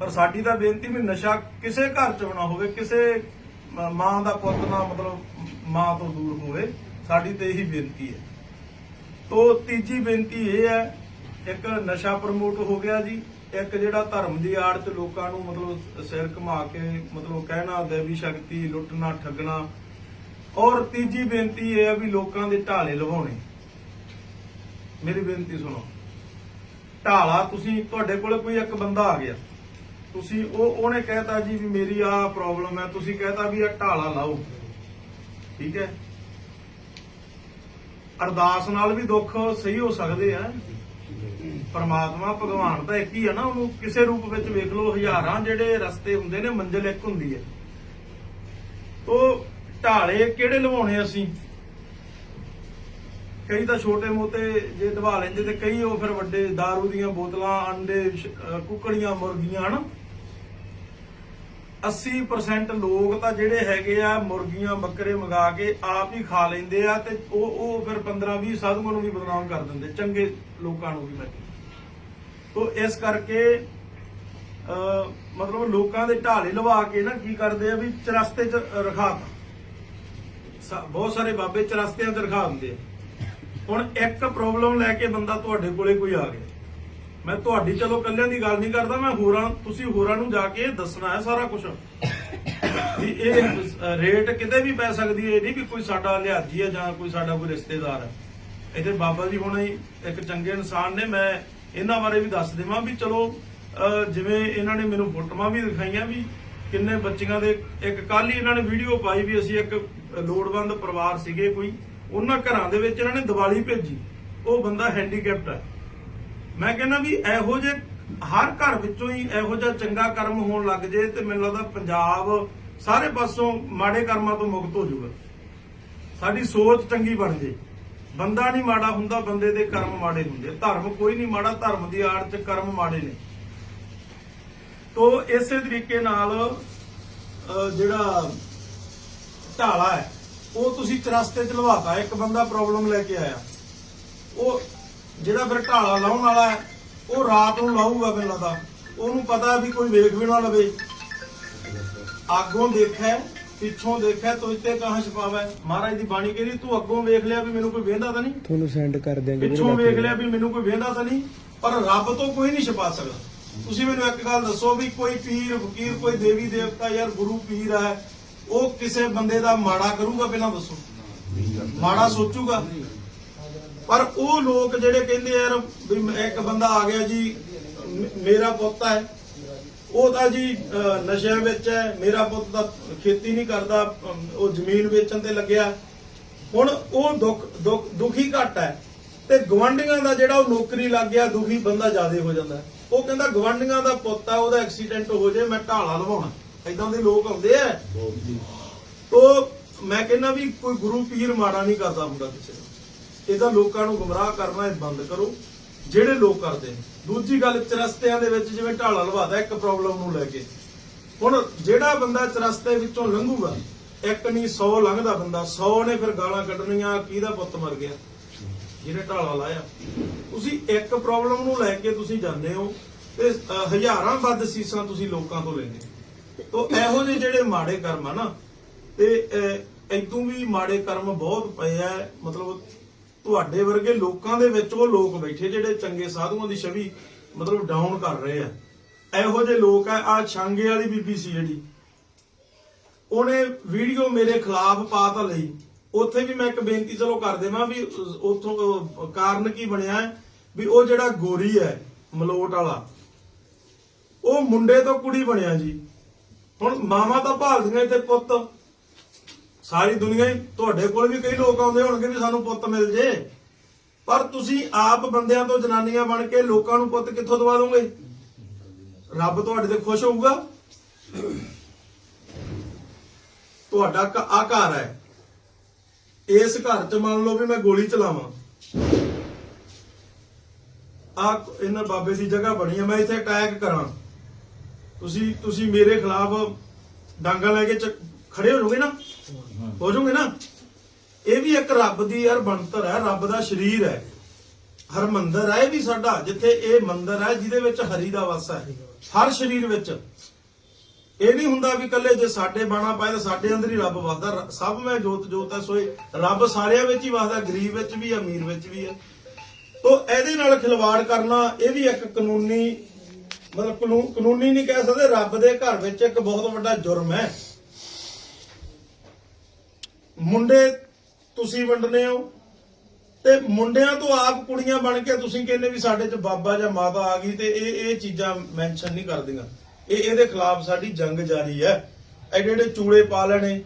ਪਰ ਸਾਡੀ ਤਾਂ ਬੇਨਤੀ ਵੀ ਨਸ਼ਾ ਕਿਸੇ ਘਰ ਚ ਬਣਾ ਹੋਵੇ, ਕਿਸੇ ਮਾਂ ਦਾ ਪੁੱਤ ਨਾ ਮਤਲਬ ਮਾਂ ਤੋਂ ਦੂਰ ਹੋਵੇ, ਸਾਡੀ ਤੇ ਇਹੀ ਬੇਨਤੀ ਹੈ। ਤੋ ਤੀਜੀ ਬੇਨਤੀ ਇਹ ਹੈ, ਇੱਕ ਨਸ਼ਾ ਪ੍ਰਮੋਟ ਹੋ ਗਿਆ ਜੀ। ਇੱਕ ਜਿਹੜਾ ਧਰਮ ਦੀ ਆੜ ਚ ਲੋਕਾਂ ਨੂੰ ਮਤਲਬ ਸਿਰ ਘੁਮਾ ਕੇ ਮਤਲਬ ਕਹਿਣਾ ਦੇਵੀ ਸ਼ਕਤੀ, ਲੁੱਟਣਾ, ਠੱਗਣਾ। ਔਰ ਤੀਜੀ ਬੇਨਤੀ ਇਹ ਆ ਵੀ ਲੋਕਾਂ ਦੇ ਢਾਲੇ ਲਵਾਉਣੇ। ਮੇਰੀ ਬੇਨਤੀ ਸੁਣੋ। ਢਾਲਾ, ਤੁਸੀਂ, ਤੁਹਾਡੇ ਕੋਲ ਕੋਈ ਇੱਕ ਬੰਦਾ ਆ ਗਿਆ। ਤੁਸੀਂ, ਉਹ, ਉਹਨੇ ਕਹਿਤਾ ਜੀ ਵੀ ਮੇਰੀ ਆ ਪ੍ਰੋਬਲਮ ਹੈ। ਤੁਸੀਂ ਕਹਿਤਾ ਵੀ ਇਹ ਢਾਲਾ ਲਾਓ। ਠੀਕ ਹੈ? ਅਰਦਾਸ ਨਾਲ ਵੀ ਦੁੱਖ ਸਹੀ ਹੋ ਸਕਦੇ ਆ। ਪਰਮਾਤਮਾ ਭਗਵਾਨ ਤਾਂ ਇੱਕ ਹੀ ਆ ਨਾ, ਉਹਨੂੰ ਕਿਸੇ ਰੂਪ ਵਿੱਚ ਵੇਖ ਲਓ, ਹਜ਼ਾਰਾਂ ਜਿਹੜੇ ਰਸਤੇ ਹੁੰਦੇ ਨੇ, ਮੰਜ਼ਿਲ ਇੱਕ ਹੁੰਦੀ ਹੈ। ਉਹ ਢਾਲੇ ਕਿਹੜੇ ਲਵਾਉਣੇ ਅਸੀਂ? ਕਈ ਤਾਂ ਛੋਟੇ ਮੋਟੇ ਜੇ ਦਵਾ ਲੈਂਦੇ ਤੇ ਕਈ ਉਹ ਫਿਰ ਵੱਡੇ दारू ਦੀਆਂ ਬੋਤਲਾਂ, ਅੰਡੇ ਕੁਕੜੀਆਂ, ਮੁਰਗੀਆਂ, ਹਨ? 80% ਲੋਕ ਤਾਂ ਜਿਹੜੇ ਹੈਗੇ ਆ, ਮੁਰਗੀਆਂ, ਬੱਕਰੇ ਮੰਗਾ ਕੇ ਆਪ ਹੀ ਖਾ ਲੈਂਦੇ ਆ ਤੇ ਉਹ ਉਹ ਫਿਰ 15 20 ਸਾਧੂਆਂ ਨੂੰ ਵੀ ਬਦਨਾਮ ਕਰ ਦਿੰਦੇ, ਚੰਗੇ ਲੋਕਾਂ ਨੂੰ ਵੀ ਮੈਂ ਤੋ ਇਸ ਕਰਕੇ ਅਹ ਮਤਲਬ ਲੋਕਾਂ ਦੇ ਢਾਲੇ ਲਵਾ ਕੇ ਨਾ ਕੀ ਕਰਦੇ ਆ ਵੀ ਚਰਸਤੇ ਚ ਰਖਾ ਬਹੁਤ ਸਾਰੇ ਬਾਬੇ ਚਰਸਤਿਆਂ ਚ ਰਖਾ ਦਿੰਦੇ ਹੁਣ ਇੱਕ ਪ੍ਰੋਬਲਮ ਲੈ ਕੇ ਬੰਦਾ ਤੁਹਾਡੇ ਕੋਲੇ ਕੋਈ ਆ ਗਿਆ। ਮੈਂ ਤੁਹਾਡੀ ਚਲੋ ਕੱਲਿਆਂ ਦੀ ਗੱਲ ਨਹੀਂ ਕਰਦਾ, ਮੈਂ ਹੋਰਾਂ, ਤੁਸੀਂ ਹੋਰਾਂ ਨੂੰ ਜਾ ਕੇ ਦੱਸਣਾ ਹੈ ਸਾਰਾ ਕੁਝ ਵੀ ਇਹ ਰੇਟ ਕਿਤੇ ਵੀ ਪੈ ਸਕਦੀ ਹੈ, ਇਹ ਨਹੀਂ ਵੀ ਕੋਈ ਸਾਡਾ ਲਿਹਾਜੀ ਹੈ ਜਾਂ ਕੋਈ ਸਾਡਾ ਕੋਈ ਰਿਸ਼ਤੇਦਾਰ ਹੈ। ਇਹਦੇ ਬਾਬਾ ਜੀ ਹੁਣ ਇੱਕ ਚੰਗੇ ਇਨਸਾਨ ਨੇ, ਮੈਂ ਇਹਨਾਂ ਬਾਰੇ ਵੀ ਦੱਸ ਦੇਵਾਂ ਵੀ ਚਲੋ ਜਿਵੇਂ ਇਹਨਾਂ ਨੇ ਮੈਨੂੰ ਫੋਟੋਆਂ ਵੀ ਦਿਖਾਈਆਂ ਵੀ ਕਿੰਨੇ ਬੱਚੀਆਂ ਦੇ, ਇੱਕ ਕੱਲ ਹੀ ਇਹਨਾਂ ਨੇ ਵੀਡੀਓ ਪਾਈ ਵੀ ਅਸੀਂ ਇੱਕ ਲੋੜਵੰਦ ਪਰਿਵਾਰ ਸੀਗੇ ਕੋਈ, ਉਹਨਾਂ ਘਰਾਂ ਦੇ ਵਿੱਚ ਇਹਨਾਂ ਨੇ ਦੀਵਾਲੀ ਭੇਜੀ, ਉਹ ਬੰਦਾ ਹੈਂਡੀਕੈਪਟ ਹੈ ਮੈਂ ਕਹਿੰਦਾ ਵੀ ਇਹੋ ਜੇ ਹਰ ਘਰ ਵਿੱਚੋਂ ਹੀ ਇਹੋ ਜਿਹਾ ਚੰਗਾ ਕਰਮ ਹੋਣ ਲੱਗ ਜੇ ਤੇ ਮੈਨੂੰ ਲੱਗਦਾ ਪੰਜਾਬ ਸਾਰੇ ਪਾਸੋਂ ਮਾੜੇ ਕਰਮਾਂ ਤੋਂ ਮੁਕਤ ਹੋ ਜਾਊਗਾ। ਸਾਡੀ ਸੋਚ ਚੰਗੀ ਬਣ ਜੇ। ਬੰਦਾ ਨਹੀਂ ਮਾੜਾ ਹੁੰਦਾ, ਬੰਦੇ ਦੇ ਕਰਮ ਮਾੜੇ ਹੁੰਦੇ ਧਰਮ ਕੋਈ ਨਹੀਂ ਮਾੜਾ, ਧਰਮ ਦੀ ਆੜ 'ਚ ਕਰਮ ਮਾੜੇ ਨੇ। ਤੋ ਇਸੇ ਤਰੀਕੇ ਨਾਲ ਜਿਹੜਾ ਢਾਲਾ ਹੈ, ਉਹ ਤੁਸੀਂ ਚਰਸਤੇ ਚ ਲਵਾਤਾ। ਇੱਕ ਬੰਦਾ ਪ੍ਰੋਬਲਮ ਲੈ ਕੇ ਆਇਆ। ਉਹ ਜਿਹੜਾ ਫਿਰ ਢਾਲਾ ਲਾਉਣ ਵਾਲਾ ਹੈ, ਉਹ ਰਾਤ ਨੂੰ ਲਾਊਗਾ ਮੈਨੂੰ ਲੱਗਦਾ। ਉਹਨੂੰ ਪਤਾ ਵੀ ਕੋਈ ਵੇਖ ਵੀ ਨਾ ਲਵੇ। ਅੱਗੋਂ ਦੇਖਿਆ ਪਿੱਛੋਂ ਦੇਖਿਆ ਤੋ ਇੱਥੇ ਕਹਾਂ ਛਪਾਵਾ ਮਹਾਰਾਜ ਦੀ ਬਾਣੀ ਕਹਿੰਦੀ ਤੂੰ ਅੱਗੋਂ ਵੇਖ ਲਿਆ ਵੀ ਮੈਨੂੰ ਕੋਈ ਵੇਂਦਾ ਤਾਂ ਨਹੀਂ? ਤੁਹਾਨੂੰ ਸੈਂਡ ਕਰ ਦਿਆਂਗੇ ਪਿੱਛੋਂ ਵੇਖ ਲਿਆ ਵੀ ਮੈਨੂੰ ਕੋਈ ਵੇਂਦਾ ਤਾਂ ਨਹੀਂ ਪਰ ਰੱਬ ਤੋਂ ਕੋਈ ਨਹੀਂ ਛਪਾ ਸਕਦਾ। ਤੁਸੀਂ ਮੈਨੂੰ ਇੱਕ ਗੱਲ ਦੱਸੋ ਵੀ ਕੋਈ ਪੀਰ ਫਕੀਰ ਕੋਈ ਦੇਵੀ ਦੇਵਤਾ ਯਾਰ ਗੁਰੂ ਪੀਰ ਹੈ ਉਹ ਕਿਸੇ ਬੰਦੇ ਦਾ ਮਾੜਾ ਕਰੂਗਾ ਪਹਿਲਾਂ ਦੱਸੋ? ਮਾੜਾ ਸੋਚੂਗਾ? ਪਰ ਉਹ ਲੋਕ ਜਿਹੜੇ ਕਹਿੰਦੇ ਯਾਰ ਵੀ ਇੱਕ ਬੰਦਾ ਆ ਗਿਆ ਜੀ ਮੇਰਾ ਪੁੱਤ ਹੈ ਉਹ ਤਾਂ ਜੀ ਨਸ਼ਿਆਂ ਵਿੱਚ ਹੈ, ਮੇਰਾ ਪੁੱਤ ਤਾਂ ਖੇਤੀ ਨਹੀਂ ਕਰਦਾ ਉਹ ਜ਼ਮੀਨ ਵੇਚਣ ਤੇ ਲੱਗਿਆ। ਹੁਣ ਉਹ ਦੁੱਖ, ਦੁਖੀ ਘੱਟ ਹੈ। ਤੇ ਗਵੰਡੀਆਂ ਦਾ ਜਿਹੜਾ ਉਹ ਨੌਕਰੀ ਲੱਗ ਗਿਆ, ਦੁਖੀ ਬੰਦਾ ਜ਼ਿਆਦਾ ਹੋ ਜਾਂਦਾ। ਉਹ ਕਹਿੰਦਾ ਗਵੰਡੀਆਂ ਦਾ ਪੁੱਤ ਆ, ਉਹਦਾ ਐਕਸੀਡੈਂਟ ਹੋ ਜੇ, ਮੈਂ ਢਾਲਾ ਲਵਾਉਣਾ। ਇਦਾਂ ਦੇ ਲੋਕ ਆਉਂਦੇ ਆ। ਤੋ ਮੈਂ ਕਹਿੰਦਾ ਵੀ ਕੋਈ ਗੁਰੂ ਪੀਰ ਮਾੜਾ ਨਹੀਂ ਕਰਦਾ ਹੁੰਦਾ ਕਿਸੇ ਨੂੰ। ਇਹਦਾ ਲੋਕਾਂ ਨੂੰ ਗੁੰਮਰਾਹ ਕਰਨਾ ਇਹ ਬੰਦ ਕਰੋ। ਜਿਹੜੇ ਲੋਕ ਕਰਦੇ ਨੇ। ਦੂਜੀ ਗੱਲ, ਚਰਸਤਿਆਂ ਦੇ ਵਿੱਚ ਜਿਵੇਂ ਢਾਲਾ ਲਵਾਦਾ, ਇੱਕ ਪ੍ਰੋਬਲਮ ਨੂੰ ਲੈ ਕੇ। ਹੁਣ ਜਿਹੜਾ ਬੰਦਾ ਚਰਸਤੇ ਵਿੱਚੋਂ ਲੰਘੂਗਾ, ਇੱਕ ਨਹੀਂ 100 ਲੰਘਦਾ ਬੰਦਾ। 100 ਨੇ ਫਿਰ ਗਾਲਾਂ ਕੱਢਣੀਆਂ, ਕਿਹਦਾ ਪੁੱਤ ਮਰ ਗਿਆ? ਜਿਹਨੇ ਢਾਲਾ ਲਾਇਆ। ਤੁਸੀਂ ਇੱਕ ਪ੍ਰੋਬਲਮ ਨੂੰ ਲੈ ਕੇ ਤੁਸੀਂ ਜਾਂਦੇ ਹੋ ਤੇ ਹਜ਼ਾਰਾਂ ਵੱਧ ਸੀਸਾਂ ਤੁਸੀਂ ਲੋਕਾਂ ਤੋਂ ਲੈਂਦੇ ਹੋ। ਇਹੋ ਜਿਹੇ ਜਿਹੜੇ ਮਾੜੇ ਕਰਮ ਆ ਨਾ, ਤੇ ਇਦੋਂ ਵੀ ਮਾੜੇ ਕਰਮ ਬਹੁਤ ਪਏ ਆ। ਮਤਲਬ ਤੁਹਾਡੇ ਵਰਗੇ ਲੋਕਾਂ ਦੇ ਵਿੱਚ ਉਹ ਲੋਕ ਬੈਠੇ ਜਿਹੜੇ ਚੰਗੇ ਸਾਧੂਆਂ ਦੀ ਛਵੀ ਮਤਲਬ ਡਾਊਨ ਕਰ ਰਹੇ ਆ। ਇਹੋ ਜਿਹੇ ਲੋਕ ਆ ਆ ਛਾਂਗੇ ਵਾਲੀ ਬੀਬੀ ਸੀ ਜਿਹੜੀ। ਉਹਨੇ ਵੀਡੀਓ ਮੇਰੇ ਖਿਲਾਫ ਪਾ ਤਾਂ ਲਈ। ਉੱਥੇ ਵੀ ਮੈਂ ਇੱਕ ਬੇਨਤੀ ਚਲੋ ਕਰ ਦੇਵਾਂ ਵੀ ਉਥੋਂ ਕਾਰਨ ਕੀ ਬਣਿਆ ਹੈ? ਵੀ ਉਹ ਜਿਹੜਾ ਗੋਰੀ ਹੈ, ਮਲੋਟ ਵਾਲਾ, ਉਹ ਮੁੰਡੇ ਤੋਂ ਕੁੜੀ ਬਣਿਆ ਜੀ। ਹੁਣ ਮਾਵਾ ਤਾਂ ਭਾਲਦੀਆਂ ਇੱਥੇ ਪੁੱਤ। ਸਾਰੀ ਦੁਨੀਆ ਹੀ ਤੁਹਾਡੇ ਕੋਲ ਵੀ ਕਈ ਲੋਕ ਆਉਂਦੇ ਹੋਣਗੇ ਵੀ ਸਾਨੂੰ ਪੁੱਤ ਮਿਲ ਜੇ। ਪਰ ਤੁਸੀਂ ਆਪ ਬੰਦਿਆਂ ਤੋਂ ਜਨਾਨੀਆਂ ਬਣ ਕੇ ਲੋਕਾਂ ਨੂੰ ਪੁੱਤ ਕਿੱਥੋਂ ਦਵਾ ਦੋਗੇ? ਰੱਬ ਤੁਹਾਡੇ ਤੇ ਖੁਸ਼ ਹੋਊਗਾ। ਤੁਹਾਡਾ ਆ ਘਰ ਹੈ। ਇਸ ਘਰ 'ਚ ਮੰਨ ਲਓ ਵੀ ਮੈਂ ਗੋਲੀ ਚਲਾਵਾਂ। ਆ ਇਹਨਾਂ ਬਾਬੇ ਦੀ ਜਗ੍ਹਾ ਬਣੀ ਹੈ, ਮੈਂ ਇੱਥੇ ਅਟੈਕ ਕਰਾਂ। ਤੁਸੀਂ ਤੁਸੀਂ ਮੇਰੇ ਖਿਲਾਫ ਡਾਂਗਾ ਲੈ ਕੇ ਚ- ਖੜੇ ਹੋ ਜਾਓਗੇ ਨਾ? ਹੋ ਜਾਓਗੇ ਨਾ। ਇਹ ਵੀ ਇੱਕ ਰੱਬ ਦੀ ਯਾਰ ਬਣਤਰ ਹੈ, ਰੱਬ ਦਾ ਸ਼ਰੀਰ ਹੈ। ਹਰਮੰਦਰ ਹੈ ਇਹ ਵੀ ਸਾਡਾ, ਜਿੱਥੇ ਇਹ ਮੰਦਰ ਹੈ, ਜਿਹਦੇ ਵਿੱਚ ਹਰੀ ਦਾ ਵਾਸਾ ਹੈ। ਹਰ ਸ਼ਰੀਰ ਵਿੱਚ। ਇਹ ਨਹੀਂ ਹੁੰਦਾ ਵੀ ਕੱਲੇ ਜੇ ਸਾਡੇ ਬਾਣਾ ਪਾਏ ਤਾਂ ਸਾਡੇ ਅੰਦਰ ਹੀ ਰੱਬ ਵਸਦਾ। ਸਭ ਮੈਂ ਜੋਤ ਜੋਤ ਹੈ, ਸੋਏ ਰੱਬ ਸਾਰਿਆਂ ਵਿੱਚ ਹੀ ਵਸਦਾ, ਗਰੀਬ ਵਿੱਚ ਵੀ, ਅਮੀਰ ਵਿੱਚ ਵੀ ਹੈ। ਤੋ ਇਹਦੇ ਨਾਲ ਖਿਲਵਾੜ ਕਰਨਾ, ਇਹ ਵੀ ਇੱਕ ਕਾਨੂੰਨੀ, ਮਤਲਬ ਕਾਨੂੰਨ- ਕਾਨੂੰਨੀ ਨਹੀਂ ਕਹਿ ਸਕਦੇ, ਰੱਬ ਦੇ ਘਰ ਵਿੱਚ ਇੱਕ ਬਹੁਤ ਵੱਡਾ ਜੁਰਮ ਹੈ। ਮੁੰਡੇ ਤੁਸੀਂ ਵੰਡਨੇ ਹੋ ਤੇ ਮੁੰਡਿਆਂ ਤੋਂ ਆਪ ਕੁੜੀਆਂ ਬਣ ਕੇ ਤੁਸੀਂ ਕਹਿੰਦੇ ਵੀ ਸਾਡੇ ਚ ਬਾਬਾ ਜਾਂ ਮਾਤਾ ਆ ਗਈ ਤੇ ਇਹ ਇਹ ਚੀਜ਼ਾਂ ਮੈਂਸ਼ਨ ਨਹੀਂ ਕਰਦੀਆਂ। ਇਹ ਇਹਦੇ ਖਿਲਾਫ ਸਾਡੀ ਜੰਗ ਜਾਰੀ ਹੈ। ਐਡੇ ਐਡੇ ਚੂੜੇ ਪਾ ਲੈਣੇ।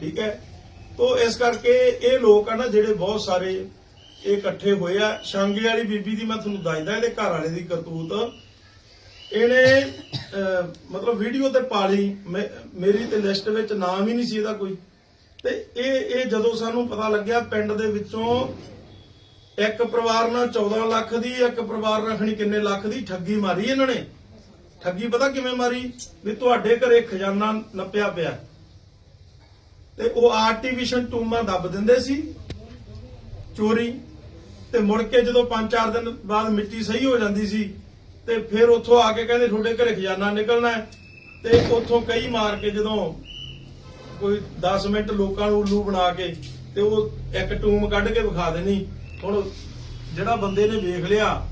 ਠੀਕ ਹੈ? ਤੋਂ ਇਸ ਕਰਕੇ ਇਹ ਲੋਕ ਆ ਨਾ ਜਿਹੜੇ ਬਹੁਤ ਸਾਰੇ ਇਹ ਇਕੱਠੇ ਹੋਏ ਆ। ਸ਼ਾਂਗੇ ਵਾਲੀ ਬੀਬੀ ਦੀ ਮੈਂ ਤੁਹਾਨੂੰ ਦੱਸਦਾ, ਇਹਦੇ ਘਰ ਵਾਲੇ ਦੀ ਕਰਤੂਤ। ਇਹਨੇ ਮਤਲਬ ਵੀਡੀਓ ਤੇ ਪਾ ਲਈ। ਮੇ- ਮੇਰੀ ਤੇ ਲਿਸਟ ਵਿੱਚ ਨਾਮ ਹੀ ਨਹੀਂ ਸੀ ਇਹਦਾ ਕੋਈ। ਤੇ ਇਹ ਇਹ ਜਦੋਂ ਸਾਨੂੰ ਪਤਾ ਲੱਗਿਆ ਪਿੰਡ ਦੇ ਵਿੱਚੋਂ ਇੱਕ ਪਰਿਵਾਰ ਨਾਲ 14 ਲੱਖ ਦੀ, ਇੱਕ ਪਰਿਵਾਰ ਨਾਲ ਖਣੀ ਕਿੰਨੇ ਲੱਖ ਦੀ ਠੱਗੀ ਮਾਰੀ ਇਹਨਾਂ ਨੇ। ਠੱਗੀ ਪਤਾ ਕਿਵੇਂ ਮਾਰੀ? ਵੀ ਤੁਹਾਡੇ ਘਰੇ ਖਜ਼ਾਨਾ ਨੱਪਿਆ ਪਿਆ। ਤੇ ਉਹ ਆਰਟੀਫੀਸ਼ਲ ਟੂਮਾਂ ਦੱਬ ਦਿੰਦੇ ਸੀ ਚੋਰੀ। ਤੇ ਮੁੜ ਕੇ ਜਦੋਂ 5-4 ਦਿਨ ਬਾਅਦ ਮਿੱਟੀ ਸਹੀ ਹੋ ਜਾਂਦੀ ਸੀ, ਤੇ ਫਿਰ ਉੱਥੋਂ ਆ ਕੇ ਕਹਿੰਦੇ ਤੁਹਾਡੇ ਘਰੇ ਖਜ਼ਾਨਾ ਨਿਕਲਣਾ ਤੇ ਉੱਥੋਂ ਕਈ ਮਾਰ ਕੇ ਜਦੋਂ ਕੋਈ 10 ਮਿੰਟ ਲੋਕਾਂ ਨੂੰ ਉੱਲੂ ਬਣਾ ਕੇ ਤੇ ਉਹ ਇੱਕ ਟੂਮ ਕੱਢ ਕੇ ਵਿਖਾ ਦੇਣੀ। ਹੁਣ ਜਿਹੜਾ ਬੰਦੇ ਨੇ ਵੇਖ ਲਿਆ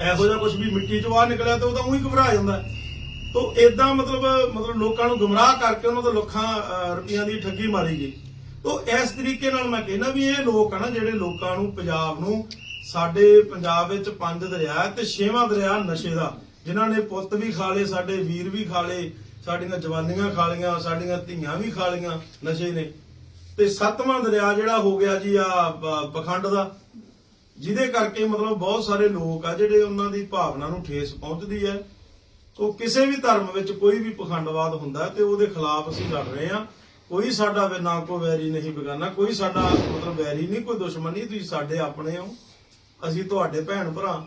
ਇਹੋ ਜਿਹਾ ਕੁਝ ਵੀ ਮਿੱਟੀ ਚੋਂ ਆ ਨਿਕਲਿਆ ਤੇ ਉਹ ਤਾਂ ਉਹੀ ਘਬਰਾ ਜਾਂਦਾ। ਤੋ ਇਦਾਂ ਮਤਲਬ ਮਤਲਬ ਲੋਕਾਂ ਨੂੰ ਗੁੰਮਰਾਹ ਕਰਕੇ ਉਹਨਾਂ ਤੋਂ ਲੱਖਾਂ ਅਹ, ਰੁਪਈਆਂ ਦੀ ਠੱਗੀ ਮਾਰੀ ਗਈ। ਤੋ ਇਸ ਤਰੀਕੇ ਨਾਲ ਮੈਂ ਕਹਿੰਦਾ ਵੀ ਇਹ ਲੋਕ ਆ ਨਾ ਜਿਹੜੇ ਲੋਕਾਂ ਨੂੰ ਪੰਜਾਬ ਨੂੰ ਸਾਡੇ ਪੰਜਾਬ ਵਿੱਚ ਪੰਜ ਦਰਿਆ ਤੇ ਛੇਵਾਂ ਦਰਿਆ ਨਸ਼ੇ ਦਾ ਜਿਨ੍ਹਾਂ ਨੇ ਪੁੱਤ ਵੀ ਖਾ ਲਏ ਸਾਡੇ ਵੀਰ ਵੀ ਖਾ ਲਏ ਸਾਡੀਆਂ ਜਵਾਨੀਆਂ ਖਾਲੀਆਂ ਸਾਡੀਆਂ ਧੀਆਂ ਵੀ ਖਾਲੀਆਂ ਨਸ਼ੇ ਨੇ। ਤੇ ਸੱਤਵਾਂ ਦਰਿਆ ਜਿਹੜਾ ਹੋ ਗਿਆ ਜੀ ਆ, ਬ- ਪਖੰਡ ਦਾ, ਜਿਹਦੇ ਕਰਕੇ ਮਤਲਬ ਬਹੁਤ ਸਾਰੇ ਲੋਕ ਆ ਜਿਹੜੇ ਉਹਨਾਂ ਦੀ ਭਾਵਨਾ ਨੂੰ ਠੇਸ ਪਹੁੰਚਦੀ ਹੈ। ਉਹ ਕਿਸੇ ਵੀ ਧਰਮ ਵਿੱਚ ਕੋਈ ਵੀ ਪਖੰਡਵਾਦ ਹੁੰਦਾ ਤੇ ਉਹਦੇ ਖਿਲਾਫ ਅਸੀਂ ਲੜ ਰਹੇ ਹਾਂ। ਕੋਈ ਸਾਡਾ ਵੀ, ਨਾ ਕੋ ਵੈਰੀ ਨਹੀਂ ਬਗਾਨਾ, ਕੋਈ ਸਾਡਾ ਮਤਲਬ ਵੈਰੀ ਨਹੀਂ, ਕੋਈ ਦੁਸ਼ਮਣ ਨਹੀਂ ਤੁਸੀਂ ਸਾਡੇ ਆਪਣੇ ਹੋ। ਅਸੀਂ ਤੁਹਾਡੇ ਭੈਣ ਭਰਾ।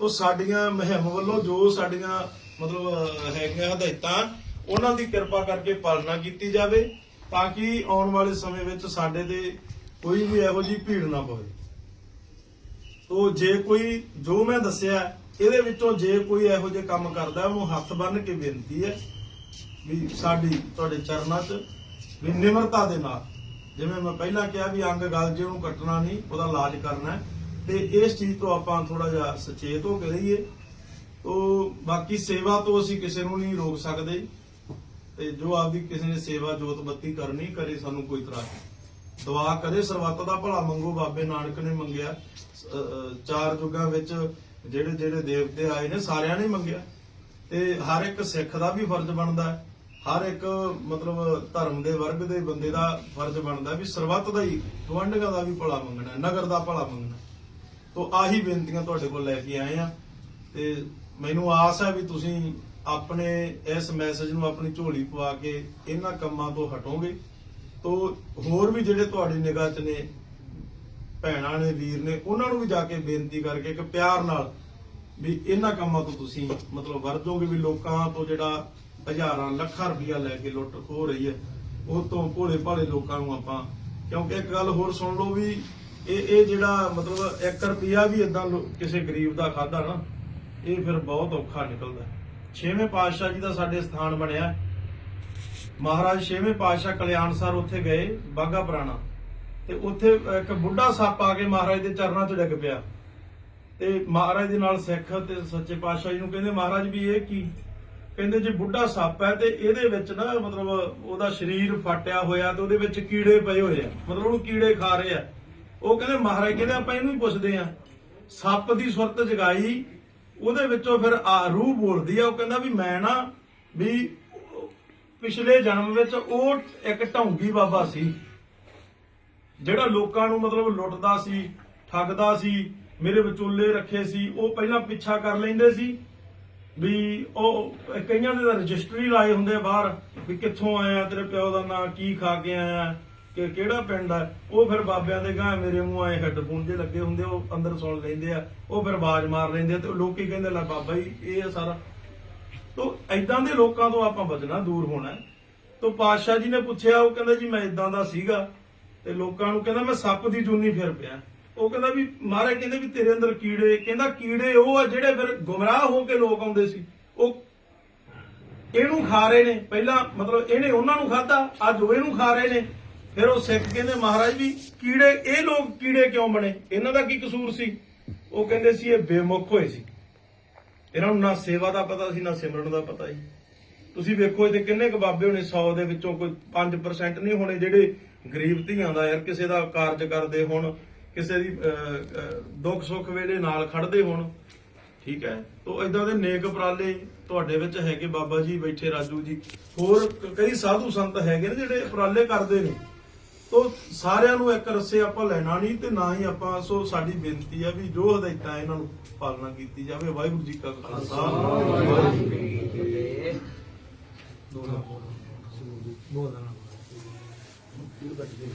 ਉਹ ਸਾਡੀਆਂ ਮੁਹਿੰਮ ਵੱਲੋਂ ਜੋ ਸਾਡੀਆਂ ਮਤਲਬ ਹੈਗੀਆਂ ਹਦਾਇਤਾਂ ਉਹਨਾਂ ਦੀ ਕਿਰਪਾ ਕਰਕੇ ਪਾਲਣਾ ਕੀਤੀ ਜਾਵੇ ਤਾਂ ਕਿ ਆਉਣ ਵਾਲੇ ਸਮੇਂ ਵਿੱਚ ਸਾਡੇ ਤੇ ਕੋਈ ਵੀ ਇਹੋ ਜਿਹੀ ਭੀੜ ਨਾ ਪਵੇ। ਤੋ ਜੇ ਕੋਈ, ਜੋ ਮੈਂ ਦੱਸਿਆ, ਇਹਦੇ ਵਿੱਚੋਂ ਜੇ ਕੋਈ ਇਹੋ ਜਿਹੇ ਕੰਮ ਕਰਦਾ, ਉਹਨੂੰ ਹੱਥ ਬੰਨ ਕੇ ਬੇਨਤੀ ਹੈ ਵੀ ਸਾਡੀ, ਤੁਹਾਡੇ ਚਰਨਾਂ 'ਚ ਵੀ ਨਿਮਰਤਾ ਦੇ ਨਾਲ, ਜਿਵੇਂ ਮੈਂ ਪਹਿਲਾਂ ਕਿਹਾ ਵੀ ਅੰਗ ਗਲ ਜੇ ਉਹਨੂੰ ਕੱਟਣਾ ਨਹੀਂ, ਉਹਦਾ ਇਲਾਜ ਕਰਨਾ ਤੇ ਇਸ ਚੀਜ਼ ਤੋਂ ਆਪਾਂ ਥੋੜਾ ਜਿਹਾ ਸੁਚੇਤ ਹੋ ਕੇ ਰਹੀਏ। ਤੋ ਬਾਕੀ ਸੇਵਾ ਤੋਂ ਅਸੀਂ ਕਿਸੇ ਨੂੰ ਨਹੀਂ ਰੋਕ ਸਕਦੇ। ਤੇ ਜੋ ਆਪਦੀ ਕਿਸੇ ਨੇ ਸੇਵਾ ਜੋਤ ਬੱਤੀ ਕਰਨੀ, ਕਰੇ ਸਾਨੂੰ ਕੋਈ ਤਰ੍ਹਾਂ ਦੁਆ ਕਰੇ ਸਰਬੱਤ ਦਾ ਭਲਾ ਮੰਗੋ, ਬਾਬੇ ਨਾਨਕ ਨੇ ਮੰਗਿਆ। ਚਾਰ ਯੁੱਗਾਂ ਵਿੱਚ ਜਿਹੜੇ ਜਿਹੜੇ ਦੇਵਤੇ ਆਏ ਨੇ, ਸਾਰਿਆਂ ਨੇ ਮੰਗਿਆ। ਤੇ ਹਰ ਇੱਕ ਸਿੱਖ ਦਾ ਵੀ ਫਰਜ਼ ਬਣਦਾ ਹੈ। ਹਰ ਇੱਕ, ਮਤਲਬ, ਧਰਮ ਦੇ ਵਰਗ ਦੇ ਬੰਦੇ ਦਾ ਫਰਜ਼ ਬਣਦਾ ਵੀ ਸਰਬੱਤ ਦਾ ਹੀ ਗਵੰਡਗਾ ਦਾ ਵੀ ਭਲਾ ਮੰਗਣਾ ਨਗਰ ਦਾ ਭਲਾ ਮੰਗਣਾ ਤੋ ਆਹੀ ਬੇਨਤੀਆਂ ਤੁਹਾਡੇ ਕੋਲ ਲੈ ਕੇ ਆਏ ਆ ਤੇ ਮੈਨੂੰ ਆਸ ਹੈ ਵੀ ਤੁਸੀਂ ਆਪਣੇ ਇਸ ਮੈਸੇਜ ਨੂੰ ਆਪਣੀ ਝੋਲੀ ਪਵਾ ਕੇ ਇਹਨਾਂ ਕੰਮਾਂ ਤੋਂ ਹਟੋਗੇ, ਤੋ ਹੋਰ ਵੀ ਜਿਹੜੇ ਤੁਹਾਡੀ ਨਿਗਾਹ 'ਚ ਨੇ, ਭੈਣਾਂ ਨੇ, ਵੀਰ ਨੇ, ਉਹਨਾਂ ਨੂੰ ਵੀ ਜਾ ਕੇ ਬੇਨਤੀ ਕਰਕੇ ਇੱਕ ਪਿਆਰ ਨਾਲ ਵੀ ਇਹਨਾਂ ਕੰਮਾਂ ਤੋਂ ਤੁਸੀਂ ਮਤਲਬ ਵਰਜੋਗੇ ਵੀ ਲੋਕਾਂ ਤੋਂ ਜਿਹੜਾ ਹਜ਼ਾਰਾਂ, ਲੱਖਾਂ ਰੁਪਇਆ ਲੈ ਕੇ ਲੁੱਟ ਹੋ ਰਹੀ ਹੈ, ਉਹ ਤੋਂ ਭੋਲੇ ਭਾਲੇ ਲੋਕਾਂ ਨੂੰ ਆਪਾਂ, ਕਿਉਂਕਿ ਇੱਕ ਗੱਲ ਹੋਰ ਸੁਣ ਲਓ ਵੀ ਇਹ ਇਹ ਜਿਹੜਾ ਮਤਲਬ 1 ਰੁਪਿਆ ਵੀ ਇਦਾਂ ਕਿਸੇ ਗਰੀਬ ਦਾ ਖਾਦਾ ਨਾ, ਇਹ ਫਿਰ ਬਹੁਤ ਔਖਾ ਨਿਕਲਦਾ ਛੇਵੇਂ ਪਾਤਸ਼ਾਹ ਜੀ ਦਾ ਸਾਡੇ ਸਥਾਨ ਬਣਿਆ। ਮਹਾਰਾਜ ਛੇਵੇਂ ਪਾਤਸ਼ਾਹ ਕਲਿਆਣਸਰ ਉੱਥੇ ਗਏ ਬਾਗਾ ਪੁਰਾਣਾ। ਤੇ ਉੱਥੇ ਇੱਕ ਬੁੱਢਾ ਸੱਪ ਆ ਕੇ ਮਹਾਰਾਜ ਦੇ ਚਰਨਾਂ 'ਚ ਡਿੱਗ ਪਿਆ। ਤੇ ਮਹਾਰਾਜ ਦੇ ਨਾਲ ਸਿੱਖ ਤੇ ਸੱਚੇ ਪਾਤਸ਼ਾਹ ਜੀ ਨੂੰ ਕਹਿੰਦੇ, ਮਹਾਰਾਜ ਵੀ ਇਹ ਕੀ? ਕਹਿੰਦੇ, ਜੇ ਬੁੱਢਾ ਸੱਪ ਹੈ ਤੇ ਇਹਦੇ ਵਿੱਚ ਨਾ ਮਤਲਬ ਉਹਦਾ ਸਰੀਰ ਫਟਿਆ ਹੋਇਆ ਤੇ ਉਹਦੇ ਵਿੱਚ ਕੀੜੇ ਪਏ ਹੋਏ ਆ। ਮਤਲਬ ਉਹਨੂੰ ਕੀੜੇ ਖਾ ਰਹੇ ਆ। ਉਹ ਕਹਿੰਦੇ, ਮਹਾਰਾਜ ਕਹਿੰਦੇ, ਆਪਾਂ ਇਹਨੂੰ ਹੀ ਪੁੱਛਦੇ ਆ। ਸੱਪ ਦੀ ਸੁਰਤ ਜਗਾਈ ਉਹਦੇ ਵਿੱਚੋਂ ਫਿਰ ਆ ਰੂਹ ਬੋਲਦੀ ਆ, ਉਹ ਕਹਿੰਦਾ ਵੀ ਮੈਂ ਨਾ ਵੀ ਪਿਛਲੇ ਜਨਮ ਵਿੱਚ ਉਹ ਇੱਕ ਢੌਂਗੀ ਬਾਬਾ ਸੀ, ਜਿਹੜਾ ਲੋਕਾਂ ਨੂੰ ਮਤਲਬ ਲੁੱਟਦਾ ਸੀ, ਠੱਗਦਾ ਸੀ, ਮੇਰੇ ਵਿਚੋਲੇ ਰੱਖੇ ਸੀ, ਉਹ ਪਹਿਲਾਂ ਪਿੱਛਾ ਕਰ ਲੈਂਦੇ ਸੀ, ਵੀ ਉਹ ਕਈਆਂ ਦੇ ਤਾਂ ਰਜਿਸਟਰੀ ਲਾਏ ਹੁੰਦੇ ਬਾਹਰ, ਵੀ ਕਿੱਥੋਂ ਆਇਆ ਤੇਰੇ ਪਿਓ ਦਾ ਨਾਂ, ਕੀ ਖਾ ਕੇ ਆਇਆ ਕਿ ਕਿਹੜਾ ਪਿੰਡ ਆ, ਉਹ ਫਿਰ ਬਾਬਿਆਂ ਦੇ ਗਾਂ ਮੇਰੇ ਮੂੰਹ ਆਏ ਹੈੱਡਫੋਨ ਜੇ ਲੱਗੇ ਹੁੰਦੇ ਉਹ ਅੰਦਰ ਸੁਣ ਲੈਂਦੇ ਆ, ਉਹ ਫਿਰ ਆਵਾਜ਼ ਮਾਰ ਲੈਂਦੇ ਆ ਤੇ ਲੋਕੀ ਕਹਿੰਦੇ ਲੈ ਬਾਬਾ ਜੀ, ਇਹ ਆ ਸਾਰਾ। ਤੋ ਐਦਾਂ ਦੇ ਲੋਕਾਂ ਤੋਂ ਆਪਾਂ ਬਚਣਾ ਦੂਰ ਹੋਣਾ ਤੋ ਪਾਤਸ਼ਾਹ ਜੀ ਨੇ ਪੁੱਛਿਆ, ਉਹ ਕਹਿੰਦਾ ਜੀ, ਮੈਂ ਇਦਾਂ ਦਾ ਸੀਗਾ। ਤੇ ਲੋਕਾਂ ਨੂੰ ਕਹਿੰਦਾ, ਮੈਂ ਸੱਪ ਦੀ ਜੂਨੀ ਫਿਰ ਪਿਆ। ਉਹ ਕਹਿੰਦਾ ਵੀ, ਮਹਾਰਾਜ ਕਹਿੰਦੇ ਵੀ ਤੇਰੇ ਅੰਦਰ ਕੀੜੇ, ਕਹਿੰਦਾ ਕੀੜੇ ਉਹ ਆ ਜਿਹੜੇ ਫਿਰ ਗੁੰਮਰਾਹ ਹੋ ਕੇ ਲੋਕ ਆਉਂਦੇ ਸੀ। ਉਹ ਇਹਨੂੰ ਖਾ ਰਹੇ ਨੇ। ਪਹਿਲਾਂ ਮਤਲਬ ਇਹਨੇ ਉਹਨਾਂ ਨੂੰ ਖਾਦਾ ਅੱਜ ਉਹ ਇਹਨੂੰ ਖਾ ਰਹੇ ਨੇ। ਫਿਰ ਉਹ ਸਿੱਖ ਕਹਿੰਦੇ, ਮਹਾਰਾਜ ਵੀ ਕੀੜੇ, ਇਹ ਲੋਕ ਕੀੜੇ ਕਿਉਂ ਬਣੇ? ਇਹਨਾਂ ਦਾ ਕੀ ਕਸੂਰ ਸੀ? ਉਹ ਕਹਿੰਦੇ ਸੀ, ਇਹ ਬੇਮੁਖ ਹੋਏ ਸੀ। ਇਹਨਾਂ ਨੂੰ ਨਾ ਸੇਵਾ ਦਾ ਪਤਾ ਸੀ, ਨਾ ਸਿਮਰਨ ਦਾ ਪਤਾ ਸੀ। ਤੁਸੀਂ ਵੇਖੋ, ਇਹਦੇ ਕਿੰਨੇ ਕੁ ਬਾਬੇ ਹੋਣੇ 100 ਦੇ ਵਿੱਚੋਂ ਕੋਈ 5% ਨਹੀਂ ਹੋਣੇ ਜਿਹੜੇ ਗਰੀਬ ਧੀਆਂ ਦਾ, ਯਾਰ ਕਿਸੇ ਦਾ ਕਾਰਜ ਕਰਦੇ ਹੋਣ, ਕਿਸੇ ਦੀ ਦੁੱਖ ਸੁੱਖ ਵੇਲੇ ਨਾਲ ਖੜਦੇ ਹੋਣ। ਠੀਕ ਹੈ? ਤੋਂ ਇਦਾਂ ਦੇ ਨੇਕ ਉਪਰਾਲੇ ਤੁਹਾਡੇ ਵਿੱਚ ਹੈਗੇ ਬਾਬਾ ਜੀ, ਬੈਠੇ ਰਾਜੂ ਜੀ। ਹੋਰ ਕਈ ਸਾਧੂ ਸੰਤ ਹੈਗੇ ਨੇ ਜਿਹੜੇ ਉਪਰਾਲੇ ਕਰਦੇ ਨੇ। ਤੋ ਸਾਰਿਆਂ ਨੂੰ ਇੱਕ ਰਸੇ ਆਪਾਂ ਲੈਣਾ ਨਹੀਂ ਤੇ ਨਾ ਹੀ ਆਪਾਂ ਸੋ ਸਾਡੀ ਬੇਨਤੀ ਆ ਵੀ ਜੋ ਹਦਾਇਤਾਂ ਇਹਨਾਂ ਨੂੰ ਪਾਲਣਾ ਕੀਤੀ ਜਾਵੇ ਵਾਹਿਗੁਰੂ ਜੀ ਕਾ ਖਾਲਸਾ ਵਾਹਿਗੁਰੂ ਜੀ ਕੀ ਫਤਿਹ